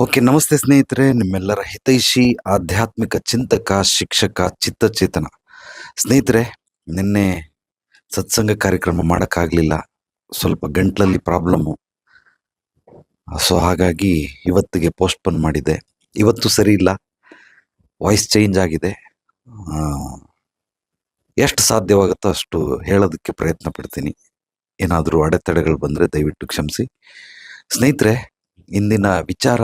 Okay, ನಮಸ್ತೆ ಸ್ನೇಹಿತರೆ. ನಿಮ್ಮೆಲ್ಲರ ಹಿತೈಷಿ, ಆಧ್ಯಾತ್ಮಿಕ ಚಿಂತಕ, ಶಿಕ್ಷಕ, ಚಿತ್ತಚೇತನ. ಸ್ನೇಹಿತರೆ, ನಿನ್ನೆ ಸತ್ಸಂಗ ಕಾರ್ಯಕ್ರಮ ಮಾಡೋಕ್ಕಾಗಲಿಲ್ಲ. ಸ್ವಲ್ಪ ಗಂಟ್ಲಲ್ಲಿ ಪ್ರಾಬ್ಲಮ್ಮು ಸೊ, ಹಾಗಾಗಿ ಇವತ್ತಿಗೆ ಪೋಸ್ಟ್ಪೋನ್ ಮಾಡಿದೆ. ಇವತ್ತು ಸರಿ ಇಲ್ಲ. ವಾಯ್ಸ್ ಚೇಂಜ್ ಆಗಿದೆ. ಎಷ್ಟು ಸಾಧ್ಯವಾಗುತ್ತೋ ಅಷ್ಟು ಹೇಳೋದಕ್ಕೆ ಪ್ರಯತ್ನ ಪಡ್ತೀನಿ. ಏನಾದರೂ ಅಡೆತಡೆಗಳು ಬಂದರೆ ದಯವಿಟ್ಟು ಕ್ಷಮಿಸಿ. ಸ್ನೇಹಿತರೆ, ಇಂದಿನ ವಿಚಾರ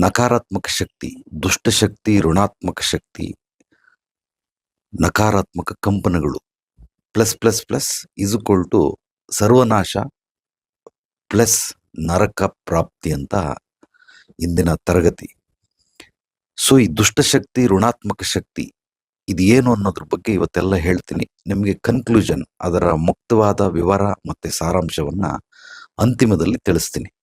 ನಕಾರಾತ್ಮಕ ಶಕ್ತಿ ದುಷ್ಟಶಕ್ತಿ ಋಣಾತ್ಮಕ ಶಕ್ತಿ, ನಕಾರಾತ್ಮಕ ಕಂಪನಗಳು. Plus plus plus is equal to ಸರ್ವನಾಶ ಪ್ಲಸ್ ನರಕ ಪ್ರಾಪ್ತಿ ಅಂತ ಇಂದಿನ ತರಗತಿ. ಸೊ, ಈ ದುಷ್ಟಶಕ್ತಿ ಋಣಾತ್ಮಕ ಶಕ್ತಿ ಇದು ಏನು ಅನ್ನೋದ್ರ ಬಗ್ಗೆ ಇವತ್ತೆಲ್ಲ ಹೇಳ್ತೀನಿ. ನಿಮಗೆ ಕನ್ಕ್ಲೂಷನ್ ಅದರ ಮುಕ್ತವಾದ ವಿವರ ಮತ್ತೆ ಸಾರಾಂಶವನ್ನ ಅಂತಿಮದಲ್ಲಿ ತಿಳಿಸ್ತೀನಿ.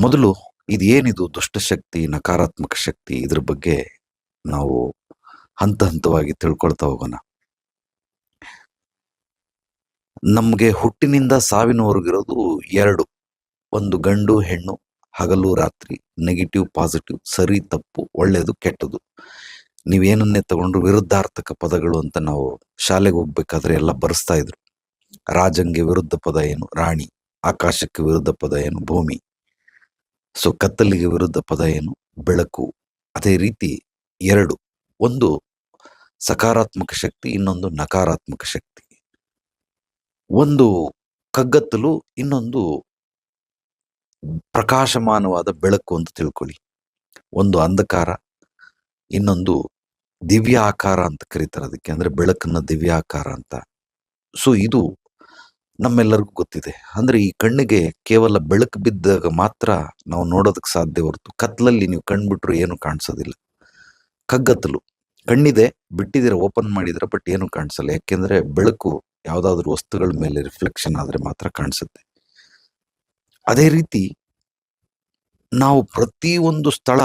ಮೊದಲು ಇದು ಏನಿದು ದುಷ್ಟಶಕ್ತಿ ನಕಾರಾತ್ಮಕ ಶಕ್ತಿ ಇದ್ರ ಬಗ್ಗೆ ನಾವು ಹಂತ ಹಂತವಾಗಿ ತಿಳ್ಕೊಳ್ತಾ ಹೋಗೋಣ. ನಮಗೆ ಹುಟ್ಟಿನಿಂದ ಸಾವಿನವರೆಗಿರೋದು ಎರಡು, ಒಂದು ಗಂಡು, ಹೆಣ್ಣು, ಹಗಲು, ರಾತ್ರಿ ನೆಗೆಟಿವ್ ಪಾಸಿಟಿವ್ ಸರಿ, ತಪ್ಪು ಒಳ್ಳೆಯದು ಕೆಟ್ಟದು. ನೀವೇನನ್ನೇ ತಗೊಂಡ್ರು ವಿರುದ್ಧಾರ್ಥಕ ಪದಗಳು ಅಂತ ನಾವು ಶಾಲೆಗೆ ಹೋಗ್ಬೇಕಾದ್ರೆ ಎಲ್ಲ ಬರೆಸ್ತಾ ಇದ್ರು. ರಾಜಂಗೆ ವಿರುದ್ಧ ಪದ ಏನು? ರಾಣಿ. ಆಕಾಶಕ್ಕೆ ವಿರುದ್ಧ ಪದ ಏನು? ಭೂಮಿ. ಸೊ ಕತ್ತಲಿಗೆ ವಿರುದ್ಧ ಪದ ಏನು? ಬೆಳಕು. ಅದೇ ರೀತಿ ಎರಡು. ಒಂದು ಸಕಾರಾತ್ಮಕ ಶಕ್ತಿ, ಇನ್ನೊಂದು ನಕಾರಾತ್ಮಕ ಶಕ್ತಿ. ಒಂದು ಕಗ್ಗತ್ತಲು, ಇನ್ನೊಂದು ಪ್ರಕಾಶಮಾನವಾದ ಬೆಳಕು ಅಂತ ತಿಳ್ಕೊಳ್ಳಿ. ಒಂದು ಅಂಧಕಾರ, ಇನ್ನೊಂದು ದಿವ್ಯ ಆಕಾರ ಅಂತ ಕರೀತಾರೆ ಅದಕ್ಕೆ, ಅಂದ್ರೆ ಬೆಳಕನ್ನು ದಿವ್ಯ ಆಕಾರ ಅಂತ. ಸೊ ಇದು ನಮ್ಮೆಲ್ಲರಿಗೂ ಗೊತ್ತಿದೆ. ಅಂದ್ರೆ ಈ ಕಣ್ಣಿಗೆ ಕೇವಲ ಬೆಳಕು ಬಿದ್ದಾಗ ಮಾತ್ರ ನಾವು ನೋಡೋದಕ್ಕೆ ಸಾಧ್ಯ ಹೊರತು ಕತ್ಲಲ್ಲಿ ನೀವು ಕಣ್ಬಿಟ್ರು ಏನು ಕಾಣಿಸೋದಿಲ್ಲ. ಕಗ್ಗತ್ತಲು. ಕಣ್ಣಿದೆ, ಬಿಟ್ಟಿದ್ದೀರ, ಓಪನ್ ಮಾಡಿದ್ರೆ ಬಟ್ ಏನು ಕಾಣಿಸಲ್ಲ. ಯಾಕೆಂದ್ರೆ ಬೆಳಕು ಯಾವ್ದಾದ್ರು ವಸ್ತುಗಳ ಮೇಲೆ ರಿಫ್ಲೆಕ್ಷನ್ ಆದ್ರೆ ಮಾತ್ರ ಕಾಣಿಸುತ್ತೆ. ಅದೇ ರೀತಿ ನಾವು ಪ್ರತಿ ಒಂದು ಸ್ಥಳ,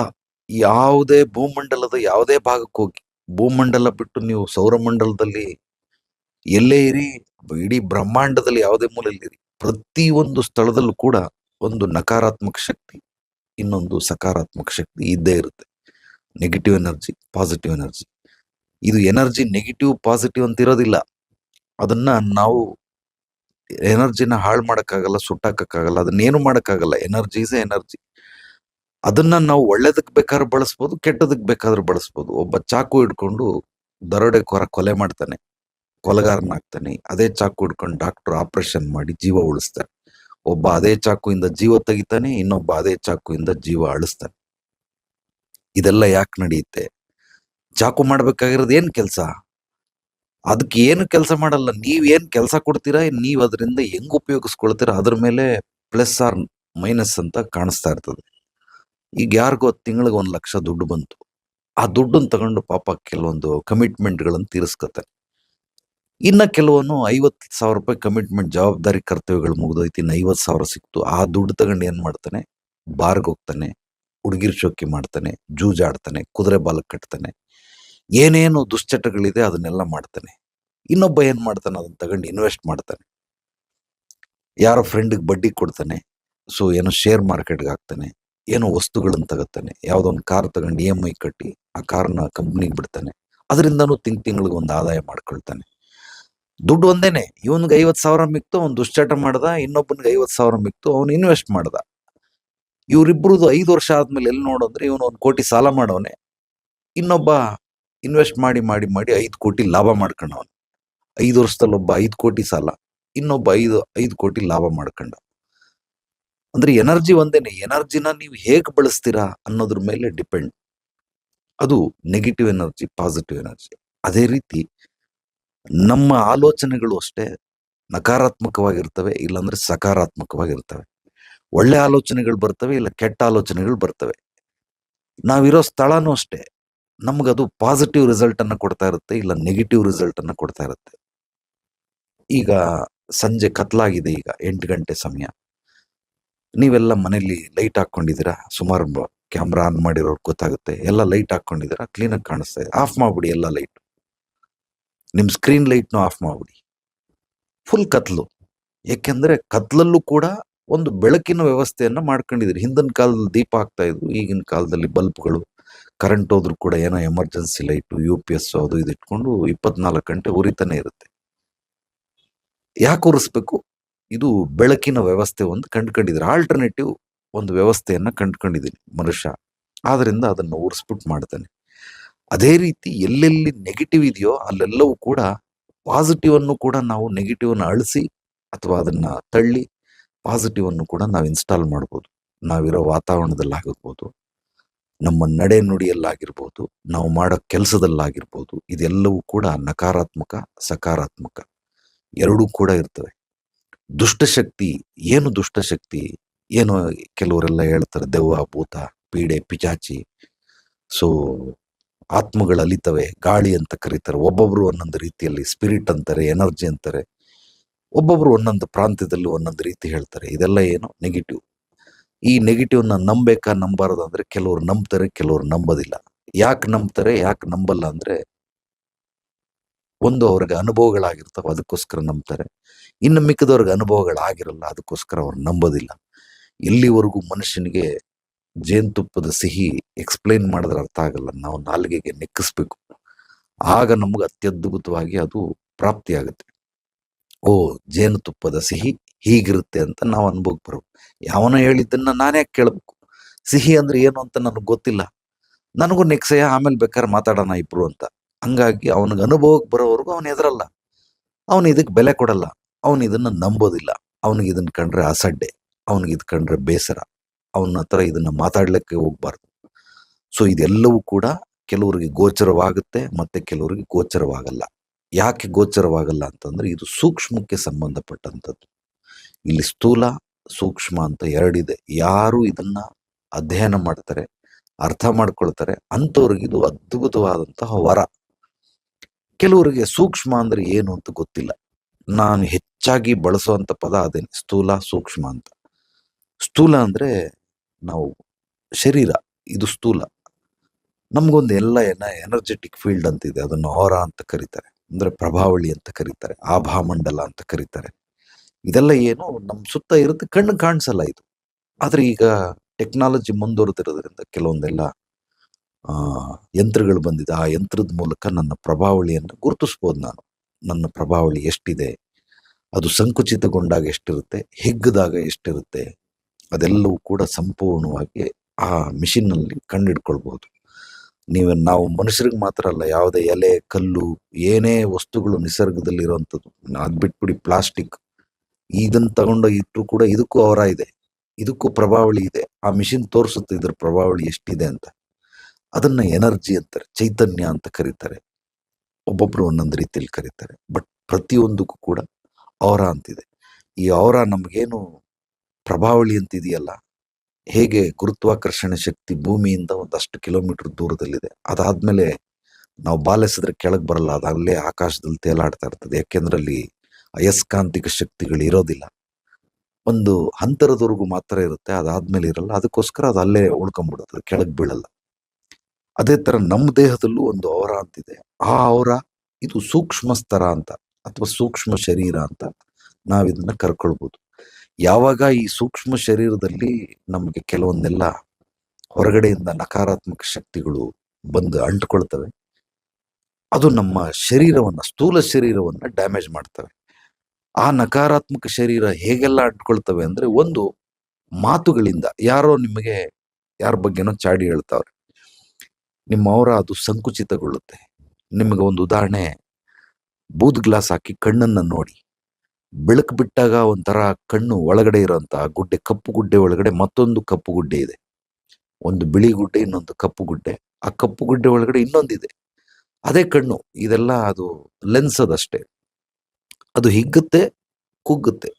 ಯಾವುದೇ ಭೂಮಂಡಲದ ಯಾವುದೇ ಭಾಗಕ್ಕೆ ಹೋಗಿ ಭೂಮಂಡಲ ಬಿಟ್ಟು ನೀವು ಸೌರಮಂಡಲದಲ್ಲಿ ಎಲ್ಲೇ ಇರಿ, ಇಡೀ ಬ್ರಹ್ಮಾಂಡದಲ್ಲಿ ಯಾವುದೇ ಪ್ರತಿ ಒಂದು ಸ್ಥಳದಲ್ಲೂ ಕೂಡ ಒಂದು ನಕಾರಾತ್ಮಕ ಶಕ್ತಿ, ಇನ್ನೊಂದು ಸಕಾರಾತ್ಮಕ ಶಕ್ತಿ ಇದ್ದೇ ಇರುತ್ತೆ. ನೆಗೆಟಿವ್ ಎನರ್ಜಿ ಪಾಸಿಟಿವ್ ಎನರ್ಜಿ ಇದು ಎನರ್ಜಿ ನೆಗೆಟಿವ್ ಪಾಸಿಟಿವ್ ಅಂತ ಇರೋದಿಲ್ಲ ಅದನ್ನ ನಾವು ಎನರ್ಜಿನ ಹಾಳು ಮಾಡೋಕ್ಕಾಗಲ್ಲ, ಸುಟ್ಟಾಕಕ್ಕಾಗಲ್ಲ, ಅದನ್ನೇನು ಮಾಡೋಕ್ಕಾಗಲ್ಲ. ಎನರ್ಜಿ ಇಸ್ ಎನರ್ಜಿ ಅದನ್ನ ನಾವು ಒಳ್ಳೇದಕ್ ಬೇಕಾದ್ರೂ ಬಳಸ್ಬೋದು ಕೆಟ್ಟದಕ್ಕೆ ಬೇಕಾದ್ರೂ ಬಳಸ್ಬೋದು. ಒಬ್ಬ ಚಾಕು ಹಿಡ್ಕೊಂಡು ದರೋಡೆಕೋರ ಕೊಲೆ ಮಾಡ್ತಾನೆ. ಕೊಲೆಗಾರನಾಗ್ತಾನೆ, ಅದೇ ಚಾಕು ಹಿಡ್ಕೊಂಡು ಡಾಕ್ಟರ್ ಆಪರೇಷನ್ ಮಾಡಿ ಜೀವ ಉಳಿಸ್ತಾನೆ ಒಬ್ಬ ಅದೇ ಚಾಕುಯಿಂದ ಜೀವ ತೆಗಿತಾನೆ, ಇನ್ನೊಬ್ಬ ಅದೇ ಚಾಕುಯಿಂದ ಜೀವ ಅಳಿಸ್ತಾನೆ. ಇದೆಲ್ಲ ಯಾಕೆ ನಡೆಯುತ್ತೆ? ಚಾಕು ಮಾಡ್ಬೇಕಾಗಿರೋದು ಏನ್ ಕೆಲಸ? ಅದಕ್ಕೆ ಏನು ಕೆಲಸ ಮಾಡಲ್ಲ, ನೀವ್ ಏನ್ ಕೆಲಸ ಕೊಡ್ತೀರಾ, ನೀವ್ ಅದರಿಂದ ಹೆಂಗ್ ಉಪಯೋಗಿಸ್ಕೊಳ್ತೀರಾ, ಅದ್ರ ಮೇಲೆ ಪ್ಲಸ್ ಆರ್ ಮೈನಸ್ ಅಂತ ಕಾಣಿಸ್ತಾ ಇರ್ತದೆ. ಈಗ ಯಾರಿಗೋ ತಿಂಗಳಿಗೆ ಒಂದು ಲಕ್ಷ ದುಡ್ಡು ಬಂತು. ಆ ದುಡ್ಡನ್ನು ತಗೊಂಡು ಪಾಪ ಕೆಲವೊಂದು ಕಮಿಟ್ಮೆಂಟ್ಗಳನ್ನು ತೀರಿಸ್ಕೊತಾನೆ. ಇನ್ನ ಕೆಲವನು ಐವತ್ತು ಸಾವಿರ ರೂಪಾಯಿ ಕಮಿಟ್ಮೆಂಟ್ ಜವಾಬ್ದಾರಿ, ಕರ್ತವ್ಯಗಳು ಮುಗಿದೋಯ್ತು. ಇನ್ನು ಐವತ್ತು ಸಾವಿರ ಸಿಕ್ತು. ಆ ದುಡ್ಡು ತಗೊಂಡು ಏನು ಮಾಡ್ತಾನೆ? ಬಾರ್ಗೆ ಹೋಗ್ತಾನೆ. ಹುಡುಗಿರ್ ಚೌಕಿ ಮಾಡ್ತಾನೆ. ಜೂಜಾಡ್ತಾನೆ. ಕುದುರೆ ಬಾಲಕ್ ಕಟ್ತಾನೆ. ಏನೇನು ದುಶ್ಚಟಗಳಿದೆ ಅದನ್ನೆಲ್ಲ ಮಾಡ್ತಾನೆ. ಇನ್ನೊಬ್ಬ ಏನು ಮಾಡ್ತಾನೆ? ಅದನ್ನ ತಗೊಂಡು ಇನ್ವೆಸ್ಟ್ ಮಾಡ್ತಾನೆ. ಯಾರೋ ಫ್ರೆಂಡಿಗೆ ಬಡ್ಡಿ ಕೊಡ್ತಾನೆ. ಸೊ ಏನೋ ಶೇರ್ ಮಾರ್ಕೆಟ್ಗೆ ಹಾಕ್ತಾನೆ. ಏನೋ ವಸ್ತುಗಳನ್ನು ತಗೋತಾನೆ. ಯಾವುದೋ ಒಂದು ಕಾರ್ ತಗೊಂಡು ಇ ಎಂ ಐ ಕಟ್ಟಿ ಆ ಕಾರ್ನ ಕಂಪ್ನಿಗೆ ಬಿಡ್ತಾನೆ. ಅದರಿಂದನೂ ತಿಂಗ್ ತಿಂಗಳಿಗೆ ಒಂದು ಆದಾಯ ಮಾಡ್ಕೊಳ್ತಾನೆ. ದುಡ್ಡು ಒಂದೇನೆ. ಇವನ್ಗೆ ಐವತ್ ಸಾವಿರ ಮಿಕ್ತು, ಅವ್ನು ದುಶ್ಚಟ ಮಾಡ್ದ, ಇನ್ನೊಬ್ಬನಿಗೆ ಐವತ್ ಸಾವಿರ ಮಿಕ್ತು, ಅವ್ನು ಇನ್ವೆಸ್ಟ್ ಮಾಡ್ದ. ಇವ್ರಿಬ್ರದ್ದು ಐದು ವರ್ಷ ಆದ್ಮೇಲೆ ಎಲ್ಲಿ ನೋಡಂದ್ರೆ, ಇವನು ಒಂದು ಕೋಟಿ ಸಾಲ ಮಾಡೋನೆ ಇನ್ನೊಬ್ಬ ಇನ್ವೆಸ್ಟ್ ಮಾಡಿ ಮಾಡಿ ಮಾಡಿ ಐದು ಕೋಟಿ ಲಾಭ ಮಾಡ್ಕೊಂಡವನು. ಐದು ವರ್ಷದಲ್ಲಿ ಒಬ್ಬ ಐದು ಕೋಟಿ ಸಾಲ, ಇನ್ನೊಬ್ಬ ಐದು ಐದು ಕೋಟಿ ಲಾಭ ಮಾಡ್ಕೊಂಡ. ಅಂದ್ರೆ ಎನರ್ಜಿ ಒಂದೇನೆ. ಎನರ್ಜಿನ ನೀವು ಹೇಗೆ ಬಳಸ್ತೀರಾ ಅನ್ನೋದ್ರ ಮೇಲೆ ಡಿಪೆಂಡ್. ಅದು ನೆಗೆಟಿವ್ ಎನರ್ಜಿ, ಪಾಸಿಟಿವ್ ಎನರ್ಜಿ. ಅದೇ ರೀತಿ ನಮ್ಮ ಆಲೋಚನೆಗಳು ಅಷ್ಟೇ ನಕಾರಾತ್ಮಕವಾಗಿರ್ತವೆ, ಇಲ್ಲಾಂದ್ರೆ ಸಕಾರಾತ್ಮಕವಾಗಿರ್ತವೆ. ಒಳ್ಳೆ ಆಲೋಚನೆಗಳು ಬರ್ತವೆ, ಇಲ್ಲ ಕೆಟ್ಟ ಆಲೋಚನೆಗಳು ಬರ್ತವೆ. ನಾವಿರೋ ಸ್ಥಳನೂ ಅಷ್ಟೇ. ನಮ್ಗದು ಪಾಸಿಟಿವ್ ರಿಸಲ್ಟ್ ಅನ್ನ ಕೊಡ್ತಾ ಇರುತ್ತೆ, ಇಲ್ಲ ನೆಗೆಟಿವ್ ರಿಸಲ್ಟ್ ಅನ್ನ ಕೊಡ್ತಾ ಇರುತ್ತೆ. ಈಗ ಸಂಜೆ ಕತ್ಲಾಗಿದೆ ಈಗ, ಎಂಟು ಗಂಟೆ ಸಮಯ. ನೀವೆಲ್ಲ ಮನೆಯಲ್ಲಿ ಲೈಟ್ ಹಾಕೊಂಡಿದ್ದೀರಾ ಸುಮಾರು ಕ್ಯಾಮ್ರಾ ಆನ್ ಮಾಡಿರೋರು ಗೊತ್ತಾಗುತ್ತೆ. ಎಲ್ಲ ಲೈಟ್ ಹಾಕೊಂಡಿದ್ದೀರಾ ಕ್ಲೀನಾಗಿ ಕಾಣಿಸ್ತಾ ಇದೆ. ಆಫ್ ಮಾಡ್ಬಿಡಿ ಎಲ್ಲ ಲೈಟ್. ನಿಮ್ ಸ್ಕ್ರೀನ್ ಲೈಟ್ನು ಆಫ್ ಮಾಡಿಬಿಡಿ. ಫುಲ್ ಕತ್ಲು. ಏಕೆಂದರೆ ಕತ್ಲಲ್ಲೂ ಕೂಡ ಒಂದು ಬೆಳಕಿನ ವ್ಯವಸ್ಥೆಯನ್ನು ಮಾಡ್ಕೊಂಡಿದ್ರು ಹಿಂದಿನ ಕಾಲದಲ್ಲಿ ದೀಪ ಹಾಕ್ತಾ ಇದ್ರು ಈಗಿನ ಕಾಲದಲ್ಲಿ ಬಲ್ಬ್ಗಳು ಕರೆಂಟ್ ಹೋದ್ರೂ ಕೂಡ ಏನೋ emergency light U P S ಅದು ಇದು ಇಟ್ಕೊಂಡು ಇಪ್ಪತ್ನಾಲ್ಕು ಗಂಟೆ ಉರಿತಾನೆ ಇರುತ್ತೆ. ಯಾಕೆ ಉರಿಸ್ಬೇಕು? ಇದು ಬೆಳಕಿನ ವ್ಯವಸ್ಥೆ ಒಂದು ಕಂಡುಕೊಂಡಿದ್ರೆ ಆಲ್ಟರ್ನೇಟಿವ್ ಒಂದು ವ್ಯವಸ್ಥೆಯನ್ನು ಕಂಡುಕೊಂಡಿದ್ದೀನಿ ಮನುಷ್ಯ. ಆದ್ದರಿಂದ ಅದನ್ನು ಉರಿಸ್ಬಿಟ್ಟು ಮಾಡ್ತಾನೆ. ಅದೇ ರೀತಿ ಎಲ್ಲೆಲ್ಲಿ ನೆಗೆಟಿವ್ ಇದೆಯೋ ಅಲ್ಲೆಲ್ಲವೂ ಕೂಡ ಪಾಸಿಟಿವ್ ಅನ್ನು ಕೂಡ ನಾವು ನೆಗೆಟಿವ್ ಅನ್ನು ಅಳಿಸಿ ಅಥವಾ ಅದನ್ನ ತಳ್ಳಿ ಪಾಸಿಟಿವ್ ಅನ್ನು ಕೂಡ ನಾವು ಇನ್ಸ್ಟಾಲ್ ಮಾಡ್ಬೋದು. ನಾವಿರೋ ವಾತಾವರಣದಲ್ಲಿ ಆಗಿರ್ಬೋದು ನಮ್ಮ ನಡೆ ನುಡಿಯಲ್ಲಾಗಿರ್ಬೋದು ನಾವು ಮಾಡೋ ಕೆಲಸದಲ್ಲಾಗಿರ್ಬೋದು, ಇದೆಲ್ಲವೂ ಕೂಡ ನಕಾರಾತ್ಮಕ, ಸಕಾರಾತ್ಮಕ ಎರಡೂ ಕೂಡ ಇರ್ತವೆ. ದುಷ್ಟಶಕ್ತಿ, ಏನು ದುಷ್ಟಶಕ್ತಿ? ಏನು ಕೆಲವರೆಲ್ಲ ಹೇಳ್ತಾರೆ, ದೆವ್ವ, ಭೂತ, ಪೀಡೆ, ಪಿಚಾಚಿ. ಸೊ ಆತ್ಮಗಳು ಅಲಿತವೆ ಗಾಳಿ ಅಂತ ಕರೀತಾರೆ. ಒಬ್ಬೊಬ್ರು ಒಂದೊಂದು ರೀತಿಯಲ್ಲಿ ಸ್ಪಿರಿಟ್ ಅಂತಾರೆ ಎನರ್ಜಿ ಅಂತಾರೆ. ಒಬ್ಬೊಬ್ರು ಒಂದೊಂದು ಪ್ರಾಂತ್ಯದಲ್ಲಿ ಒಂದೊಂದು ರೀತಿ ಹೇಳ್ತಾರೆ. ಇದೆಲ್ಲ ಏನು? ನೆಗೆಟಿವ್ ಈ ನೆಗೆಟಿವ್ನ ನಂಬೇಕಾ ನಂಬಾರದು ಅಂದ್ರೆ ಕೆಲವರು ನಂಬ್ತಾರೆ, ಕೆಲವರು ನಂಬೋದಿಲ್ಲ. ಯಾಕೆ ನಂಬ್ತಾರೆ, ಯಾಕೆ ನಂಬಲ್ಲ ಅಂದ್ರೆ ಒಂದು ಅವ್ರಿಗೆ ಅನುಭವಗಳಾಗಿರ್ತಾವ, ಅದಕ್ಕೋಸ್ಕರ ನಂಬ್ತಾರೆ. ಇನ್ನು ಮಿಕ್ಕದವ್ರಿಗೆ ಅನುಭವಗಳಾಗಿರಲ್ಲ, ಅದಕ್ಕೋಸ್ಕರ ಅವ್ರು ನಂಬೋದಿಲ್ಲ. ಇಲ್ಲಿವರೆಗೂ ಮನುಷ್ಯನಿಗೆ ಜೇನುತುಪ್ಪದ ಸಿಹಿ ಎಕ್ಸ್ಪ್ಲೈನ್ ಮಾಡಿದ್ರೆ ಅರ್ಥ ಆಗಲ್ಲ. ನಾವು ನಾಲಿಗೆಗೆ ನೆಕ್ಕಿಸ್ಬೇಕು. ಆಗ ನಮ್ಗೆ ಅತ್ಯದ್ಭುತವಾಗಿ ಅದು ಪ್ರಾಪ್ತಿಯಾಗುತ್ತೆ. ಓ, ಜೇನುತುಪ್ಪದ ಸಿಹಿ ಹೀಗಿರುತ್ತೆ ಅಂತ ನಾವು ಅನ್ಭೋಗ್ ಬರಬೇಕು ಯಾವನ ಹೇಳಿದ್ದನ್ನ ನಾನೇ ಕೇಳಬೇಕು. ಸಿಹಿ ಅಂದ್ರೆ ಏನು ಅಂತ ನನಗೆ ಗೊತ್ತಿಲ್ಲ. ನನಗೂ ನೆಕ್ಸಯ ಆಮೇಲೆ ಬೇಕಾದ್ರೆ ಮಾತಾಡೋಣ ಇಬ್ರು ಅಂತ. ಹಂಗಾಗಿ ಅವನಿಗೆ ಅನುಭವಕ್ಕೆ ಬರೋವರೆಗೂ ಅವನು ಎದರಲ್ಲ ಅವನು ಇದಕ್ಕೆ ಬೆಲೆ ಕೊಡಲ್ಲ. ಅವನು ಇದನ್ನ ನಂಬೋದಿಲ್ಲ. ಅವನಿಗೆ ಇದನ್ನ ಕಂಡ್ರೆ ಅಸಡ್ಡೆ. ಅವನಿಗೆ ಇದು ಕಂಡ್ರೆ ಬೇಸರ. ಅವನ ಹತ್ರ ಇದನ್ನ ಮಾತಾಡ್ಲಿಕ್ಕೆ ಹೋಗ್ಬಾರ್ದು. ಸೊ ಇದೆಲ್ಲವೂ ಕೂಡ ಕೆಲವರಿಗೆ ಗೋಚರವಾಗುತ್ತೆ ಮತ್ತೆ ಕೆಲವರಿಗೆ ಗೋಚರವಾಗಲ್ಲ. ಯಾಕೆ ಗೋಚರವಾಗಲ್ಲ ಅಂತಂದ್ರೆ ಇದು ಸೂಕ್ಷ್ಮಕ್ಕೆ ಸಂಬಂಧಪಟ್ಟಂಥದ್ದು. ಇಲ್ಲಿ ಸ್ಥೂಲ, ಸೂಕ್ಷ್ಮ ಅಂತ ಎರಡಿದೆ. ಯಾರು ಇದನ್ನ ಅಧ್ಯಯನ ಮಾಡ್ತಾರೆ, ಅರ್ಥ ಮಾಡ್ಕೊಳ್ತಾರೆ ಅಂಥವ್ರಿಗೆ ಇದು ಅದ್ಭುತವಾದಂತಹ ವರ. ಕೆಲವರಿಗೆ ಸೂಕ್ಷ್ಮ ಅಂದ್ರೆ ಏನು ಅಂತ ಗೊತ್ತಿಲ್ಲ. ನಾನು ಹೆಚ್ಚಾಗಿ ಬಳಸುವಂತ ಪದ ಅದೇನೆ ಸ್ಥೂಲ, ಸೂಕ್ಷ್ಮ ಅಂತ. ಸ್ಥೂಲ ಅಂದ್ರೆ ನಾವು ಶರೀರ, ಇದು ಸ್ಥೂಲ. ನಮಗೊಂದು ಎಲ್ಲ ಏನ ಎನರ್ಜೆಟಿಕ್ ಫೀಲ್ಡ್ ಅಂತ ಇದೆ. ಅದನ್ನು ಹೊರ ಅಂತ ಕರೀತಾರೆ. ಅಂದ್ರೆ ಪ್ರಭಾವಳಿ ಅಂತ ಕರೀತಾರೆ. ಆಭಾಮಂಡಲ ಅಂತ ಕರೀತಾರೆ. ಇದೆಲ್ಲ ಏನು ನಮ್ಮ ಸುತ್ತ ಇರುತ್ತೆ ಕಣ್ಣು ಕಾಣಿಸಲ್ಲ ಇದು. ಆದ್ರೆ ಈಗ ಟೆಕ್ನಾಲಜಿ ಮುಂದುವರೆದಿರೋದ್ರಿಂದ ಕೆಲವೊಂದೆಲ್ಲ ಯಂತ್ರಗಳು ಬಂದಿದೆ. ಆ ಯಂತ್ರದ ಮೂಲಕ ನನ್ನ ಪ್ರಭಾವಳಿಯನ್ನು ಗುರುತಿಸ್ಬೋದು ನಾನು. ನನ್ನ ಪ್ರಭಾವಳಿ ಎಷ್ಟಿದೆ? ಅದು ಸಂಕುಚಿತಗೊಂಡಾಗ ಎಷ್ಟಿರುತ್ತೆ? ಹಿಗ್ಗದಾಗ ಎಷ್ಟಿರುತ್ತೆ? ಅದೆಲ್ಲವೂ ಕೂಡ ಸಂಪೂರ್ಣವಾಗಿ ಆ ಮಿಷಿನ್ನಲ್ಲಿ ಕಂಡಿಡ್ಕೊಳ್ಬಹುದು ನೀವು ನಾವು ಮನುಷ್ಯರಿಗೆ ಮಾತ್ರ ಅಲ್ಲ, ಯಾವುದೇ ಎಲೆ, ಕಲ್ಲು, ಏನೇ ವಸ್ತುಗಳು ನಿಸರ್ಗದಲ್ಲಿ ಇರುವಂಥದ್ದು ಅದ್ ಬಿಟ್ಬಿಡಿ ಪ್ಲಾಸ್ಟಿಕ್. ಇದನ್ನ ತಗೊಂಡೋಗಿ ಇಟ್ಟರು ಕೂಡ ಇದಕ್ಕೂ ಅವರ ಇದೆ, ಇದಕ್ಕೂ ಪ್ರಭಾವಳಿ ಇದೆ. ಆ ಮಿಷಿನ್ ತೋರಿಸುತ್ತೆ, ಇದ್ರ ಪ್ರಭಾವಳಿ ಎಷ್ಟಿದೆ ಅಂತ. ಅದನ್ನ ಎನರ್ಜಿ ಅಂತಾರೆ, ಚೈತನ್ಯ ಅಂತ ಕರೀತಾರೆ. ಒಬ್ಬೊಬ್ರು ಒಂದೊಂದು ರೀತಿಯಲ್ಲಿ ಕರೀತಾರೆ. ಬಟ್ ಪ್ರತಿಯೊಂದಕ್ಕೂ ಕೂಡ ಅವರ ಅಂತಿದೆ. ಈ ಅವರ ನಮಗೇನು ಪ್ರಭಾವಳಿ ಅಂತಿದೆಯಲ್ಲ? ಹೇಗೆ ಗುರುತ್ವಾಕರ್ಷಣೆ ಶಕ್ತಿ ಭೂಮಿಯಿಂದ ಒಂದಷ್ಟು ಕಿಲೋಮೀಟರ್ ದೂರದಲ್ಲಿದೆ. ಅದಾದ್ಮೇಲೆ ನಾವು ಬಾಲಿಸಿದ್ರೆ ಕೆಳಗೆ ಬರಲ್ಲ ಅದು ಅಲ್ಲೇ ಆಕಾಶದಲ್ಲಿ ತೇಲಾಡ್ತಾ ಇರ್ತದೆ. ಯಾಕೆಂದ್ರೆ ಅಲ್ಲಿ ಅಯಸ್ಕಾಂತಿಕ ಶಕ್ತಿಗಳು ಇರೋದಿಲ್ಲ. ಒಂದು ಹಂತರದವರೆಗೂ ಮಾತ್ರ ಇರುತ್ತೆ ಅದಾದ್ಮೇಲೆ ಇರಲ್ಲ. ಅದಕ್ಕೋಸ್ಕರ ಅದು ಅಲ್ಲೇ ಉಳ್ಕೊಂಡ್ಬಿಡುತ್ತೆ ಕೆಳಗೆ ಬೀಳಲ್ಲ. ಅದೇ ತರ ನಮ್ಮ ದೇಹದಲ್ಲೂ ಒಂದು ಅವರ ಅಂತಿದೆ. ಆ ಅವರ ಇದು ಸೂಕ್ಷ್ಮ ಸ್ತರ ಅಂತ ಅಥವಾ ಸೂಕ್ಷ್ಮ ಶರೀರ ಅಂತ ನಾವಿದನ್ನು ಕರ್ಕೊಳ್ಬೋದು. ಕರ್ಕೊಳ್ಬಹುದು ಯಾವಾಗ ಈ ಸೂಕ್ಷ್ಮ ಶರೀರದಲ್ಲಿ ನಮಗೆ ಕೆಲವೊಂದೆಲ್ಲ ಹೊರಗಡೆಯಿಂದ ನಕಾರಾತ್ಮಕ ಶಕ್ತಿಗಳು ಬಂದು ಅಂಟ್ಕೊಳ್ತವೆ, ಅದು ನಮ್ಮ ಶರೀರವನ್ನು, ಸ್ಥೂಲ ಶರೀರವನ್ನು ಡ್ಯಾಮೇಜ್ ಮಾಡ್ತವೆ. ಆ ನಕಾರಾತ್ಮಕ ಶರೀರ ಹೇಗೆಲ್ಲ ಅಂಟ್ಕೊಳ್ತವೆ ಅಂದ್ರೆ ಒಂದು ಮಾತುಗಳಿಂದ, ಯಾರೋ ನಿಮಗೆ ಯಾರ ಬಗ್ಗೆನೋ ಚಾಡಿ ಹೇಳ್ತಾವ್ರೆ, ನಿಮ್ಮ ಅವರ ಅದು ಸಂಕುಚಿತಗೊಳ್ಳುತ್ತೆ. ನಿಮಗೆ ಒಂದು ಉದಾಹರಣೆ, ಬೂದ್ ಗ್ಲಾಸ್ ಹಾಕಿ ಕಣ್ಣನ್ನ ನೋಡಿ. ಬೆಳಕು ಬಿಟ್ಟಾಗ ಒಂಥರ ಕಣ್ಣು ಒಳಗಡೆ ಇರೋಂಥ ಗುಡ್ಡೆ, ಕಪ್ಪು ಗುಡ್ಡೆ ಒಳಗಡೆ ಮತ್ತೊಂದು ಕಪ್ಪು ಗುಡ್ಡೆ ಇದೆ. ಒಂದು ಬಿಳಿ ಗುಡ್ಡೆ, ಇನ್ನೊಂದು ಕಪ್ಪು ಗುಡ್ಡೆ. ಆ ಕಪ್ಪು ಗುಡ್ಡೆ ಒಳಗಡೆ ಇನ್ನೊಂದಿದೆ. ಅದೇ ಕಣ್ಣು, ಇದೆಲ್ಲ ಅದು ಲೆನ್ಸ್ ಅದಷ್ಟೇ ಅದು ಹಿಗ್ಗುತ್ತೆ, ಕುಗ್ಗುತ್ತೆ.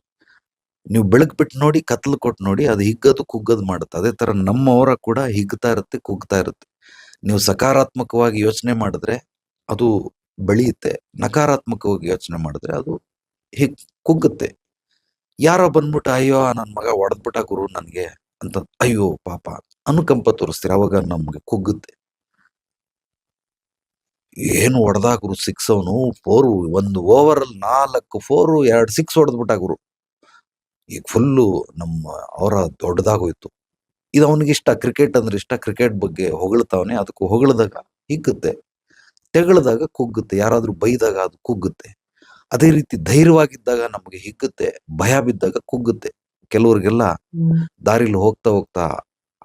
ನೀವು ಬೆಳಕು ಬಿಟ್ಟು ನೋಡಿ, ಕತ್ಲು ಕೊಟ್ಟು ನೋಡಿ, ಅದು ಹಿಗ್ಗದು, ಕುಗ್ಗದು ಮಾಡುತ್ತೆ. ಅದೇ ತರ ನಮ್ಮವರ ಕೂಡ ಹಿಗ್ತಾ ಇರುತ್ತೆ, ಕುಗ್ತಾ ಇರುತ್ತೆ. ನೀವು ಸಕಾರಾತ್ಮಕವಾಗಿ ಯೋಚನೆ ಮಾಡಿದ್ರೆ ಅದು ಬೆಳೆಯುತ್ತೆ. ನಕಾರಾತ್ಮಕವಾಗಿ ಯೋಚನೆ ಮಾಡಿದ್ರೆ ಅದು ಹಿಗ್ ಕುಗ್ಗುತ್ತೆ? ಯಾರೋ ಬಂದ್ಬಿಟ್ಟು, ಅಯ್ಯೋ ನನ್ನ ಮಗ ಹೊಡೆದ್ಬಿಟ್ಟ ಗುರು ನನಗೆ ಅಂತ, ಅಯ್ಯೋ, ಪಾಪ ಅನುಕಂಪ ತೋರಿಸ್ತೀರ, ಅವಾಗ ನಮ್ಗೆ ಕುಗ್ಗುತ್ತೆ. ಏನು ಹೊಡೆದ ಗುರು ಸಿಕ್ಸ್ ಅವನು ಫೋರ್ ಒಂದು ಓವರ್ ಅಲ್ಲಿ ನಾಲ್ಕು ಫೋರು ಎರಡು ಸಿಕ್ಸ್ ಹೊಡೆದ್ಬಿಟ್ಟ ಗುರು. ಈಗ ಫುಲ್ಲು ನಮ್ಮ ಅವರ ದೊಡ್ಡದಾಗೋಯ್ತು. ಇದು ಅವನಿಗೆ ಇಷ್ಟ ಕ್ರಿಕೆಟ್ ಅಂದ್ರೆ ಇಷ್ಟ ಕ್ರಿಕೆಟ್ ಬಗ್ಗೆ ಹೊಗಳ್ತಾವನೆ, ಅದಕ್ಕೆ ಹೊಗಳಿದಾಗ ಹಿಗ್ಗುತ್ತೆ. ತೆಗಳಿದಾಗ ಕುಗ್ಗುತ್ತೆ, ಯಾರಾದ್ರೂ ಬೈದಾಗ ಅದು ಕುಗ್ಗುತ್ತೆ. ಅದೇ ರೀತಿ ಧೈರ್ಯವಾಗಿದ್ದಾಗ ನಮಗೆ ಹಿಗ್ಗುತ್ತೆ ಭಯ ಬಿದ್ದಾಗ ಕುಗ್ಗುತ್ತೆ. ಕೆಲವರಿಗೆಲ್ಲ ದಾರಿಲಿ ಹೋಗ್ತಾ ಹೋಗ್ತಾ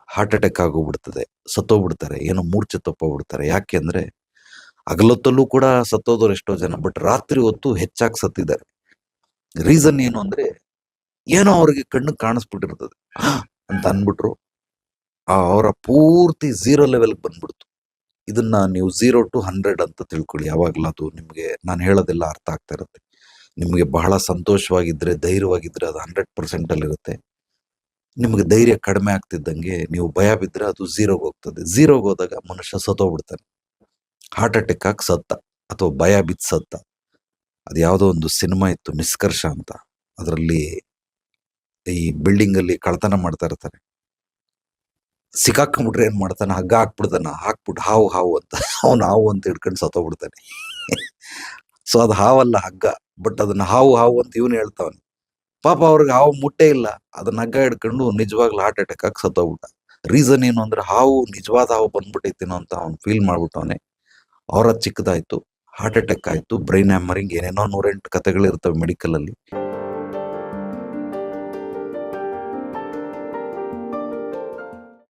ಹಾರ್ಟ್ ಅಟ್ಯಾಕ್ ಆಗೋಗ್ಬಿಡ್ತದೆ ಸತ್ತೋಗ್ಬಿಡ್ತಾರೆ ಏನೋ ಮೂರ್ಛೆ ತಪ್ಪೋಗ್ಬಿಡ್ತಾರೆ. ಯಾಕೆ ಅಂದ್ರೆ ಹಗಲೊತ್ತಲ್ಲೂ ಕೂಡ ಸತ್ತೋದವ್ರು ಎಷ್ಟೋ ಜನ ಬಟ್ ರಾತ್ರಿ ಹೊತ್ತು ಹೆಚ್ಚಾಗಿ ಸತ್ತಿದ್ದಾರೆ. ರೀಸನ್ ಏನು ಅಂದ್ರೆ ಏನೋ ಅವ್ರಿಗೆ ಕಣ್ಣು ಕಾಣಿಸ್ಬಿಟ್ಟಿರ್ತದೆ. ಅಂತ ಅನ್ಬಿಟ್ರು ಆ ಅವರ ಪೂರ್ತಿ ಝೀರೋ ಲೆವೆಲ್ಗೆ ಬಂದ್ಬಿಡ್ತು. ಇದನ್ನ ನೀವು ಝೀರೋ ಟು ಹಂಡ್ರೆಡ್ ಅಂತ ತಿಳ್ಕೊಳ್ಳಿ. ಯಾವಾಗಲೂ ಅದು ನಿಮಗೆ ನಾನು ಹೇಳೋದೆಲ್ಲ ಅರ್ಥ ಆಗ್ತಾ ಇರುತ್ತೆ. ನಿಮಗೆ ಬಹಳ ಸಂತೋಷವಾಗಿದ್ರೆ, ಧೈರ್ಯವಾಗಿದ್ರೆ ಅದು ಹಂಡ್ರೆಡ್ ಪರ್ಸೆಂಟ್ ಅಲ್ಲಿ ಇರುತ್ತೆ. ನಿಮಗೆ ಧೈರ್ಯ ಕಡಿಮೆ ಆಗ್ತಿದ್ದಂಗೆ ನೀವು ಭಯ ಬಿದ್ದರೆ ಅದು ಝೀರೋಗೆ ಹೋಗ್ತದೆ. ಝೀರೋಗೆ ಹೋದಾಗ ಮನುಷ್ಯ ಸತ್ತೋಗ್ಬಿಡ್ತಾನೆ. ಹಾರ್ಟ್ ಅಟ್ಯಾಕ್ ಆಗಿ ಸತ್ತ ಅಥವಾ ಭಯ ಬಿದ್ದು ಸತ್ತ. ಅದು ಯಾವುದೋ ಒಂದು ಸಿನಿಮಾ ಇತ್ತು, ನಿಷ್ಕರ್ಷ ಅಂತ. ಅದರಲ್ಲಿ ಈ ಬಿಲ್ಡಿಂಗ್ ಅಲ್ಲಿ ಕಳ್ತನ ಮಾಡ್ತಾ ಇರ್ತಾರೆ. ಸಿಕ್ಕಾಕೊಂಡ್ಬಿಟ್ರೆ ಏನ್ ಮಾಡ್ತಾನೆ? ಹಗ್ಗ ಹಾಕ್ಬಿಡ್ತಾನ. ಹಾಕ್ಬಿಟ್ಟು ಹಾವು ಹಾವು ಅಂತ. ಅವನು ಹಾವು ಅಂತ ಹಿಡ್ಕೊಂಡು ಸತ್ತೋಗ್ಬಿಡ್ತಾನೆ. ಸೊ, ಅದು ಹಾವಲ್ಲ ಹಗ್ಗ. ಬಟ್ ಅದನ್ನ ಹಾವು ಹಾವು ಅಂತ ಇವನು ಹೇಳ್ತಾವನು. ಪಾಪ ಅವ್ರಿಗೆ ಹಾವು ಮುಟ್ಟೆ ಇಲ್ಲ. ಅದನ್ನ ಹಗ್ಗ ಹಿಡ್ಕೊಂಡು ನಿಜವಾಗ್ಲೂ ಹಾರ್ಟ್ ಅಟ್ಯಾಕ್ ಆಗಿ ಸತ್ತೋಗ್ಬಿಟ್ಟ. ರೀಸನ್ ಏನು ಅಂದ್ರೆ ಹಾವು ನಿಜವಾದ ಹಾವು ಬಂದ್ಬಿಟ್ಟೈತೇನೋ ಅಂತ ಅವ್ನು ಫೀಲ್ ಮಾಡ್ಬಿಟ್ಟವನೆ. ಅವರ ಚಿಕ್ಕದಾಯ್ತು. ಹಾರ್ಟ್ ಅಟ್ಯಾಕ್ ಆಯ್ತು. ಬ್ರೈನ್ ಹ್ಯಾಮರಿಂಗ್ ಏನೇನೋ ನೂರೆಂಟು ಮೆಡಿಕಲ್ ಅಲ್ಲಿ.